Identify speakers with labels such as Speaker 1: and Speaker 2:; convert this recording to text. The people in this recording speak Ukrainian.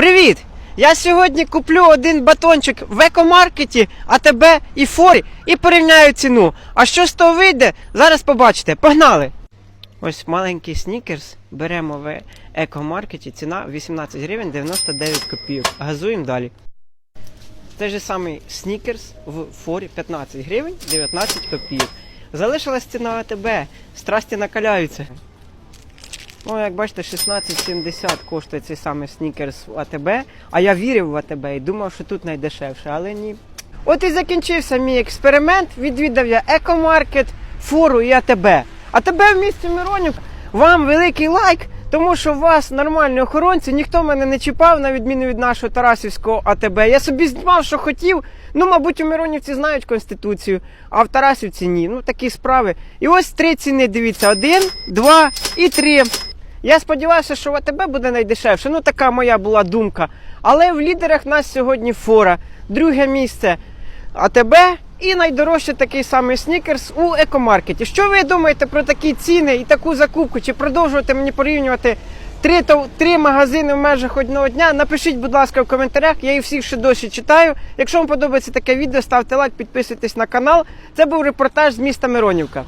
Speaker 1: Привіт! Я сьогодні куплю один батончик в екомаркеті, АТБ і Форі і порівняю ціну. А що з того вийде, зараз побачите. Погнали! Ось маленький снікерс беремо в екомаркеті. Ціна 18 гривень 99 копійок. Газуємо далі. Той же самий снікерс в форі 15 гривень 19 копійок. Залишилась ціна АТБ. Страсті накаляються. Ну, як бачите, 16,70 коштує цей самий снікерс в АТБ. А я вірив в АТБ і думав, що тут найдешевше, але ні. От і закінчився мій експеримент. Відвідав я екомаркет, фору і АТБ. АТБ в місті Миронів. Вам великий лайк, тому що у вас нормальні охоронці, ніхто мене не чіпав, на відміну від нашого Тарасівського АТБ. Я собі знімав, що хотів. Ну, мабуть, у Миронівці знають Конституцію, а в Тарасівці ні. Ну, такі справи. І ось три ціни, дивіться: один, два і три. Я сподівався, що в АТБ буде найдешевше. Ну, така моя була думка. Але в лідерах нас сьогодні фора. Друге місце АТБ і найдорожче такий самий снікерс у екомаркеті. Що ви думаєте про такі ціни і таку закупку? Чи продовжувати мені порівнювати три, три магазини в межах одного дня? Напишіть, будь ласка, в коментарях. Я їх всіх ще досі читаю. Якщо вам подобається таке відео, ставте лайк, підписуйтесь на канал. Це був репортаж з міста Миронівка.